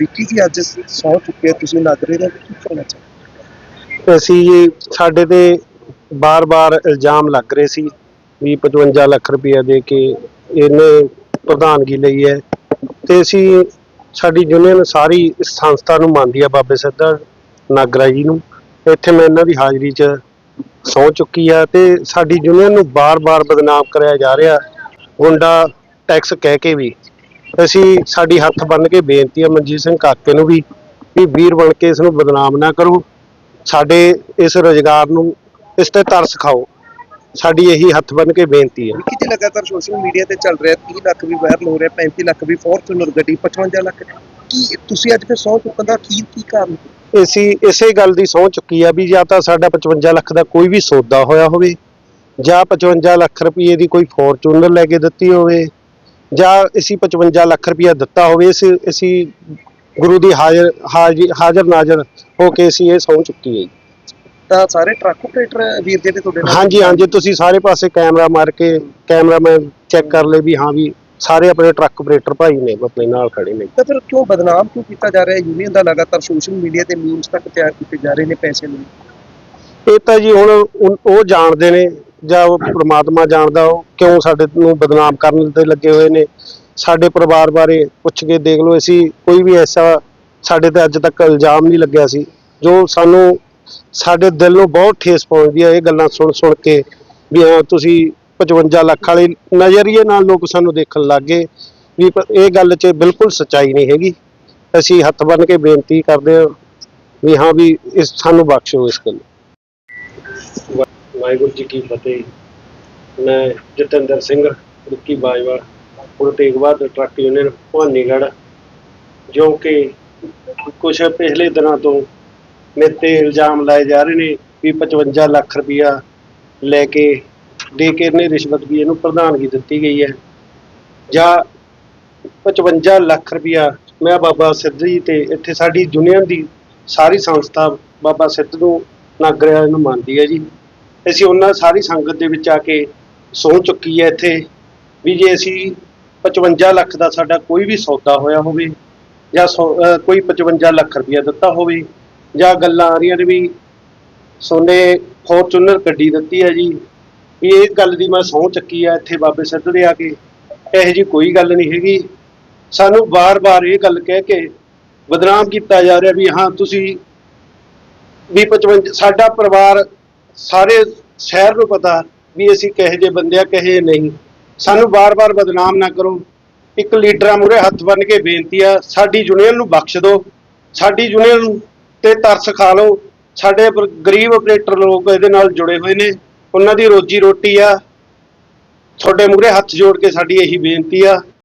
ਵਿੱਕੀ ਜੀ, ਅੱਜ ਸੌ ਚੁੱਕੇ ਤੁਸੀਂ ਲੱਗ ਰਹੇ ਹੋ ਕੀ ਕਹਿਣਾ ਚਾਹੁੰਦੇ ਅਸੀਂ ਜੀ, ਸਾਡੇ ਤੇ ਬਾਰ-ਬਾਰ ਇਲਜ਼ਾਮ ਲੱਗ ਰਹੇ ਸੀ ਵੀ 55 ਲੱਖ ਰੁਪਇਆ ਦੇ ਕੇ ਇਹਨੇ ਪ੍ਰਧਾਨਗੀ ਲਈ ਹੈ। ਤੇ ਅਸੀਂ ਸਾਡੀ ਯੂਨੀਅਨ ਸਾਰੀ ਸੰਸਥਾ ਨੂੰ ਮੰਨਦੀ ਆ ਬਾਬੇ ਸਿੱਧਾ ਨਾਗਰਾ ਜੀ ਨੂੰ। ਇੱਥੇ ਮੈਂ ਇਹਨਾਂ ਦੀ ਹਾਜ਼ਰੀ 'ਚ ਸਹੁੰ ਚੁੱਕੀ ਆ ਤੇ ਸਾਡੀ ਯੂਨੀਅਨ ਨੂੰ ਬਾਰ-ਬਾਰ ਬਦਨਾਮ ਕਰਿਆ ਜਾ ਰਿਹਾ। ਗੁੰਡਾ ਟੈਕਸ ਕਹਿ ਕੇ ਵੀ ਅਸੀਂ ਸਾਡੀ ਹੱਥ ਬੰਨ ਕੇ ਬੇਨਤੀ ਆ ਮਨਜੀਤ ਸਿੰਘ ਕਾਕੇ ਨੂੰ ਵੀ ਵੀ ਵੀਰ ਬਣ ਕੇ ਇਸ ਨੂੰ ਬਦਨਾਮ ਨਾ ਕਰੋ। ਸਾਡੇ ਇਸ ਰੋਜ਼ਗਾਰ ਨੂੰ ਇਸ ਤੇ ਤਰਸ ਖਾਓ। ਸਾਡੀ ਇਹੀ ਹੱਥ ਬੰਨ ਕੇ ਬੇਨਤੀ ਹੈ ਜੀ ਲਗਾਤਾਰ ਸੋਸ਼ਲ ਮੀਡੀਆ ਤੇ ਚੱਲ ਰਿਹਾ 30 ਲੱਖ ਵੀ ਵਾਇਰਲ ਹੋ ਰਿਹਾ 35 ਲੱਖ ਵੀ ਫੋਰਚੂਨਰ ਗੱਡੀ 55 ਲੱਖ। ਕੀ ਤੁਸੀਂ ਅੱਜ ਫਿਰ ਸੌ ਚੁੱਕਣ ਦਾ ਕੀ ਕੀ ਕਾਰਨ? ਅਸੀਂ ਇਸੇ ਗੱਲ ਦੀ ਸਹੁੰ ਚੁੱਕੀ ਆ ਵੀ ਜਾਂ ਤਾਂ ਸਾਡਾ 55 ਲੱਖ ਦਾ ਕੋਈ ਵੀ ਸੌਦਾ ਹੋਇਆ ਹੋਵੇ ਜਾਂ 55 ਲੱਖ ਰੁਪਏ ਦੀ ਕੋਈ ਫੋਰਚੂਨਰ ਲੈ ਕੇ ਦਿੱਤੀ ਹੋਵੇ ਜਾਂ ਅਸੀਂ 55 ਲੱਖ ਰੁਪਇਆ ਦਿੱਤਾ ਹੋਵੇ ਇਸ ਅਸੀਂ ਗੁਰੂ ਦੀ ਹਾਜ਼ਰ ਹਾਜ਼ਰ ਨਾਜ਼ਰ ਹੋ ਕੇ ਅਸੀਂ ਇਹ ਸਹੁੰ ਚੁੱਕੀ ਹੈ ਜੀ। ਤਾਂ ਸਾਰੇ ਟਰੱਕ ਆਪਰੇਟਰ ਵੀਰ ਜਿਹੜੇ ਤੁਹਾਡੇ ਨਾਲ? ਹਾਂਜੀ ਹਾਂਜੀ ਤੁਸੀਂ ਸਾਰੇ ਪਾਸੇ ਕੈਮਰਾ ਮਾਰ ਕੇ ਕੈਮਰਾਮੈਨ ਚੈੱਕ ਕਰ ਲਏ ਵੀ ਹਾਂ ਵੀ ਸਾਰੇ ਆਪਣੇ ਟਰੱਕ ਆਪਰੇਟਰ ਭਾਈ ਨੇ ਆਪਣੇ ਨਾਲ ਖੜੇ ਨੇ। ਤਾਂ ਫਿਰ ਕਿਉਂ ਬਦਨਾਮ ਕਿਉਂ ਕੀਤਾ ਜਾ ਰਿਹਾ? ਹੈ ਯੂਨੀਅਨ ਦਾ ਲਗਾਤਾਰ ਸੋਸ਼ਲ ਮੀਡੀਆ ਤੇ ਮੀਮਸ ਤੱਕ ਤਿਆਰ ਕੀਤੇ ਜਾ ਰਹੇ ਨੇ ਪੈਸੇ ਲਈ ਇਹ ਤਾਂ ਜੀ ਹੁਣ ਉਹ ਜਾਣਦੇ ਨੇ ਜਾਂ ਉਹ ਪ੍ਰਮਾਤਮਾ ਜਾਣਦਾ ਉਹ ਕਿਉਂ ਸਾਡੇ ਨੂੰ ਬਦਨਾਮ ਕਰਨ ਤੇ ਲੱਗੇ ਹੋਏ ਨੇ। ਸਾਡੇ ਪਰਿਵਾਰ ਬਾਰੇ ਪੁੱਛ ਕੇ ਦੇਖ ਲਓ, ਅਸੀਂ ਕੋਈ ਵੀ ਐਸਾ ਸਾਡੇ ਤੇ ਅੱਜ ਤੱਕ ਇਲਜ਼ਾਮ ਨਹੀਂ ਲੱਗਿਆ ਸੀ। ਜੋ ਸਾਨੂੰ ਸਾਡੇ ਦਿਲ ਨੂੰ ਬਹੁਤ ਠੇਸ ਪਹੁੰਚਦੀ ਹੈ ਇਹ ਗੱਲਾਂ ਸੁਣ ਸੁਣ ਕੇ ਵੀ ਹਾਂ, ਤੁਸੀਂ 55 ਲੱਖ ਵਾਲੇ ਨਜ਼ਰੀਏ ਨਾਲ ਲੋਕ ਸਾਨੂੰ ਦੇਖਣ ਲੱਗ ਗਏ ਵੀ ਇਹ ਗੱਲ 'ਚ ਬਿਲਕੁਲ ਸੱਚਾਈ ਨਹੀਂ ਹੈਗੀ। ਅਸੀਂ ਹੱਥ ਬੰਨ ਕੇ ਬੇਨਤੀ ਕਰਦੇ ਹਾਂ ਵੀ ਹਾਂ ਵੀ ਇਸ ਸਾਨੂੰ ਬਖਸ਼ੋ ਇਸ ਗੱਲ। ਵਾਹਿਗੁਰੂ ਜੀ ਕੀ ਫਤਿਹ। ਮੈਂ ਜਤਿੰਦਰ ਸਿੰਘ, ਰੁੱਕੀ ਬਾਜਵਾ ਗੁਰੂ ਤੇਗ ਬਹਾਦਰ ਟਰੱਕ ਯੂਨੀਅਨ ਭਵਾਨੀਗੜ੍ਹ, ਜੋ ਕਿ ਕੁਝ ਪਿਛਲੇ ਦਿਨਾਂ ਤੋਂ ਮੇਰੇ ਤੇ ਇਲਜ਼ਾਮ ਲਾਏ ਜਾ ਰਹੇ ਨੇ ਵੀ 55 ਲੱਖ ਰੁਪਇਆ ਲੈ ਕੇ ਦੇ ਕੇ ਇਹਨੇ ਰਿਸ਼ਵਤ ਵੀ ਇਹਨੂੰ ਪ੍ਰਧਾਨਗੀ ਦਿੱਤੀ ਗਈ ਹੈ। ਜਾਂ 55 ਲੱਖ ਰੁਪਇਆ ਮੈਂ ਬਾਬਾ ਸਿੱਧ ਜੀ ਤੇ ਇੱਥੇ ਸਾਡੀ ਯੂਨੀਅਨ ਦੀ ਸਾਰੀ ਸੰਸਥਾ ਬਾਬਾ ਸਿੱਧ ਨੂੰ ਨਾਗਰਿਆ ਨੂੰ ਮੰਨਦੀ ਹੈ ਜੀ। ਅਸੀਂ ਉਹਨਾਂ ਸਾਰੀ ਸੰਗਤ ਦੇ ਵਿੱਚ ਆ ਕੇ ਸਹੁੰ ਚੁੱਕੀ ਹੈ ਇੱਥੇ। ਵੀ ਜੇ ਅਸੀਂ 55 ਲੱਖ ਦਾ ਸਾਡਾ ਕੋਈ ਵੀ ਸੌਦਾ ਹੋਇਆ ਹੋਵੇ ਜਾਂ ਸੌ- ਕੋਈ 55 ਲੱਖ ਰੁਪਇਆ ਦਿੱਤਾ ਹੋਵੇ ਜਾਂ ਗੱਲਾਂ ਆ ਰਹੀਆਂ ਨੇ ਵੀ ਸੋਨੇ ਫੋਰਚੂਨਰ ਗੱਡੀ ਦਿੱਤੀ ਹੈ ਜੀ, ਵੀ ਇਹ ਗੱਲ ਦੀ ਮੈਂ ਸਹੁੰ ਚੱਕੀ ਆ ਇੱਥੇ ਬਾਬੇ ਸਿੱਧ ਦੇ ਆ ਕੇ, ਇਹੋ ਜੀ ਕੋਈ ਗੱਲ ਨਹੀਂ ਹੈਗੀ। ਸਾਨੂੰ ਬਾਰ-ਬਾਰ ਇਹ ਗੱਲ ਕਹਿ ਕੇ ਬਦਨਾਮ ਕੀਤਾ ਜਾ ਰਿਹਾ ਵੀ ਹਾਂ ਤੁਸੀਂ ਵੀ 55 ਸਾਡਾ ਪਰਿਵਾਰ ਸਾਰੇ ਸ਼ਹਿਰ ਨੂੰ ਪਤਾ ਵੀ ਅਸੀਂ ਕਿਹੋ ਜਿਹੇ ਬੰਦੇ ਆ, ਕਿਹੋ ਜਿਹੇ ਨਹੀਂ। ਸਾਨੂੰ ਬਾਰ-ਬਾਰ ਬਦਨਾਮ ਨਾ ਕਰੋ। ਇੱਕ ਲੀਡਰਾਂ ਮੂਹਰੇ ਹੱਥ ਬੰਨ ਕੇ ਬੇਨਤੀ ਆ, ਸਾਡੀ ਯੂਨੀਅਨ ਨੂੰ ਬਖਸ਼ ਦਿਓ। ਸਾਡੀ ਯੂਨੀਅਨ ਤੇ ਤਰਸ ਖਾ ਲਓ। ਸਾਡੇ ਗਰੀਬ ਆਪਰੇਟਰ ਲੋਕ ਇਹਦੇ ਨਾਲ ਜੁੜੇ ਹੋਏ ਨੇ। ਉਹਨਾਂ ਦੀ ਰੋਜੀ ਰੋਟੀ ਆ। ਤੁਹਾਡੇ ਮੂਹਰੇ ਹੱਥ ਜੋੜ ਕੇ ਸਾਡੀ ਇਹੀ ਬੇਨਤੀ ਆ।